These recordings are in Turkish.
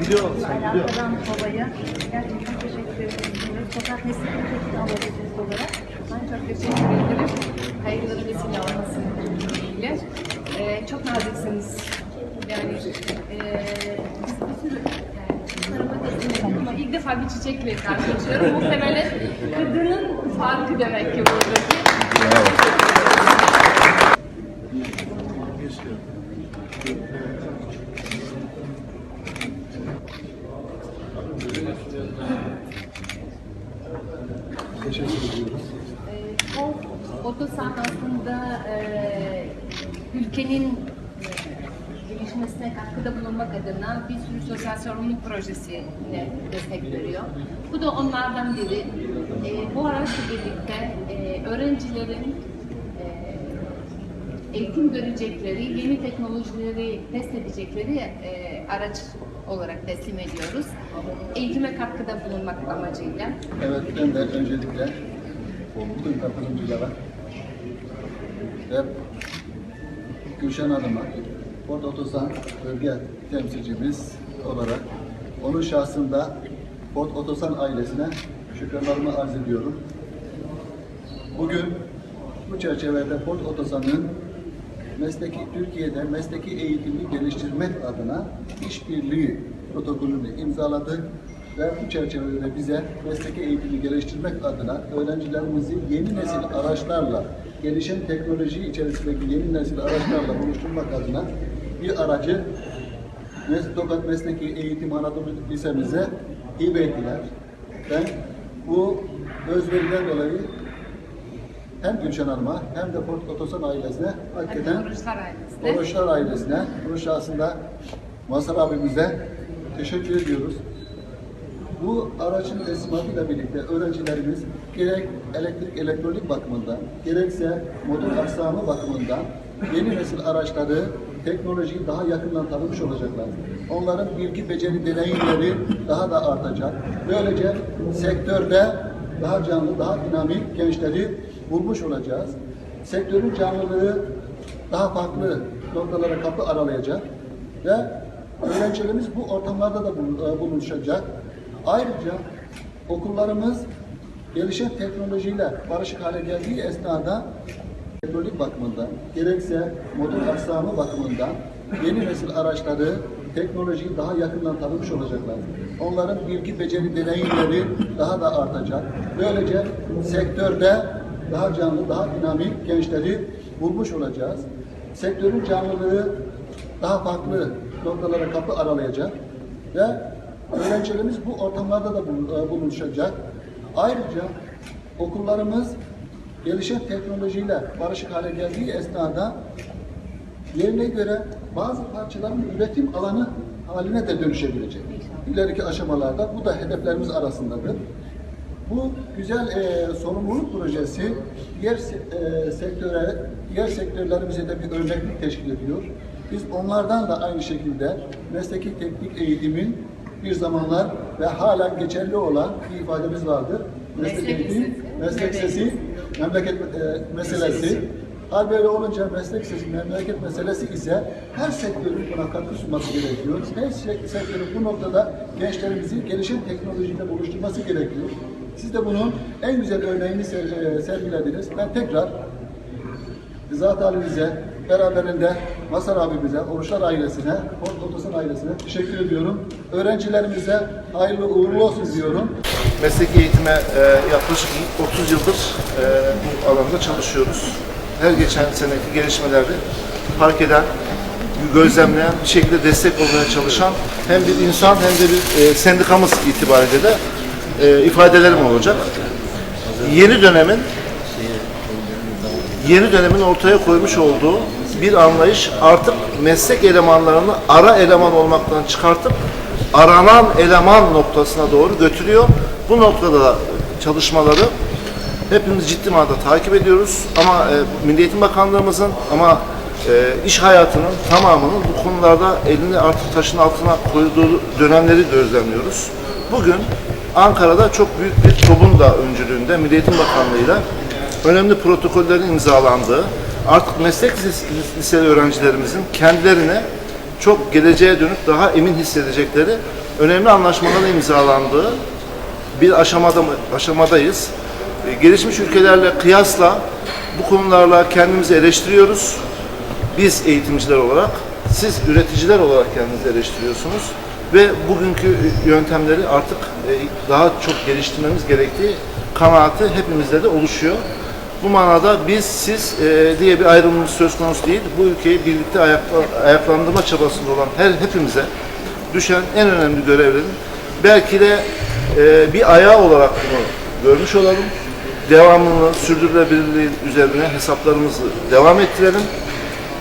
Biliyor. Arkadan babaya gerçekten teşekkür ederim. Sokak mesleki teknik alıcısı olarak ben çok teşekkür ederim. Hayırları vesile olmasın dileğiyle. Ee, çok naziksiniz. Yani e, biz sürü yani, ilk defa bir çiçekle karşılaşıyorum. Muhtemelen kadının farkı demek ki buradaki. Teşekkür ediyoruz. Ee, O otosan aslında e, ülkenin e, gelişmesine katkıda bulunmak adına bir sürü sosyal sorumluluk projesine destek veriyor. Bu da onlardan biri. E, bu araçla birlikte e, öğrencilerin eğitim görecekleri, yeni teknolojileri test edecekleri e, araç olarak teslim ediyoruz. Eğitime katkıda bulunmak amacıyla. Evet, ben de öncelikle bütün katılımcılara ve Gülşen Hanım'a, Ford Otosan bölge temsilcimiz olarak onun şahsında Ford Otosan ailesine şükranlarımı arz ediyorum. Bugün bu çerçevede Ford Otosan'ın mesleki Türkiye'de mesleki eğitimi geliştirmek adına işbirliği protokolünü imzaladı ve bu çerçevede bize mesleki eğitimi geliştirmek adına öğrencilerimizi yeni nesil araçlarla, gelişen teknoloji içerisindeki yeni nesil araçlarla buluşturmak adına bir aracı Tokat Mesleki Eğitim Anadolu Lisemize hibe ettiler. Ben bu özveriden dolayı hem Gülşen Hanım'a hem de Ford Otosan ailesine hakikaten Oruçlar ailesine. Oruçlar ailesine, bunun şahsında Mazhar abimize teşekkür ediyoruz. Bu aracın teslimatıyla birlikte öğrencilerimiz gerek elektrik elektronik bakımından, gerekse motor aksamı bakımından yeni nesil araçları, teknolojiyi daha yakından tanımış olacaklar. Onların bilgi, beceri, deneyimleri daha da artacak. Böylece sektörde daha canlı, daha dinamik gençleri bulmuş olacağız. Sektörün canlılığı daha farklı noktalara kapı aralayacak ve öğrencilerimiz bu ortamlarda da bul- e. Ayrıca okullarımız gelişen teknolojiyle barışık hale geldiği esnada elektronik bakımından, gerekse motor aksamı bakımından yeni nesil araçları, teknolojiyi daha yakından tanımış olacaklar. Onların bilgi, beceri, deneyimleri daha da artacak. Böylece sektörde daha canlı, daha dinamik gençleri bulmuş olacağız. Sektörün canlılığı daha farklı noktalara kapı aralayacak ve öğrencilerimiz bu ortamlarda da e, bulunacak. Ayrıca okullarımız gelişen teknolojiyle barışık hale geldiği esnada yerine göre bazı parçaların üretim alanı haline de dönüşebilecek. İleriki aşamalarda bu da hedeflerimiz arasındadır. Bu güzel e, sorumluluk projesi diğer e, sektöre, diğer sektörlerimize de bir örneklik teşkil ediyor. Biz onlardan da aynı şekilde mesleki teknik eğitimin bir zamanlar ve halen geçerli olan bir ifademiz vardır. Meslek eğitim, lisesi, meslek memleket. sesi, memleket e, meselesi. Hal böyle olunca meslek sesi, memleket meselesi ise her sektörün buna katkı sunması gerekiyor. Her sek- sektörün bu noktada gençlerimizi gelişen teknolojiyle buluşturması gerekiyor. Siz de bunun en güzel örneğini e, sergilediniz. Ben tekrar Rıza halimize, beraberinde Masar abimize, Oruçlar ailesine, Ford Otosan ailesine teşekkür ediyorum. Öğrencilerimize hayırlı uğurlu olsun diyorum. Mesleki eğitime e, yaklaşık 30 yıldır e, bu alanda çalışıyoruz. Her geçen seneki gelişmeleri fark eden, gözlemleyen, bir şekilde destek olmaya çalışan hem bir insan hem de bir e, sendikamız itibariyle de e, ifadelerim olacak. Yeni dönemin yeni dönemin ortaya koymuş olduğu bir anlayış artık meslek elemanlarını ara eleman olmaktan çıkartıp aranan eleman noktasına doğru götürüyor. Bu noktada da çalışmaları hepimiz ciddi manada takip ediyoruz ama e, Milli Eğitim Bakanlığımızın ama e, iş hayatının tamamının bu konularda elini artık taşın altına koyduğu dönemleri gözlemliyoruz. Bugün Ankara'da çok büyük bir TOB'un da öncülüğünde Milli Eğitim Bakanlığı'yla önemli protokollerin imzalandığı, artık meslek liseli öğrencilerimizin kendilerine çok geleceğe dönük daha emin hissedecekleri önemli anlaşmaların imzalandığı bir aşamada aşamadayız. E, Gelişmiş ülkelerle kıyasla bu konularla kendimizi eleştiriyoruz. Biz eğitimciler olarak, siz üreticiler olarak kendinizi eleştiriyorsunuz ve bugünkü yöntemleri artık e, daha çok geliştirmemiz gerektiği kanaati hepimizde de oluşuyor. Bu manada biz, siz e, diye bir ayrımımız söz konusu değil. Bu ülkeyi birlikte ayakla, ayaklandırma çabasında olan her hepimize düşen en önemli görevlerin belki de e, bir ayağı olarak bunu görmüş olalım. Devamını sürdürülebilirliği üzerine hesaplarımızı devam ettirelim.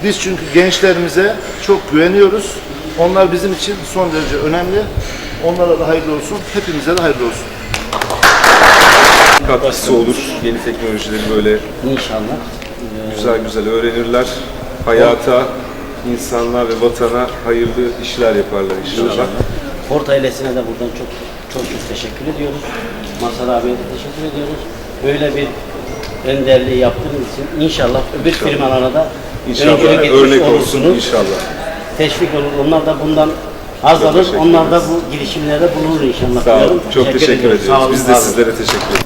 Biz çünkü gençlerimize çok güveniyoruz. Onlar bizim için son derece önemli. Onlara da hayırlı olsun. Hepimize de hayırlı olsun. katkısı olur. Yeni teknolojileri böyle İnşallah. güzel güzel öğrenirler. Hayata, insanlığa ve vatana hayırlı işler yaparlar inşallah. Port ailesine de buradan çok çok çok teşekkür ediyoruz. Mazhar abiye de teşekkür ediyoruz. Böyle bir önderliği yaptığınız için inşallah öbür firmalara da İnşallah öncülük etmiş örnek olsun olursunuz. inşallah. Teşvik olur. Onlar da bundan haz alır. teşekkür Onlar da bu girişimlere bulunur inşallah. Sağ olun. diyorum. Çok teşekkür, ediyoruz. ediyoruz. Sağ olun, Biz de sizlere teşekkür ederiz.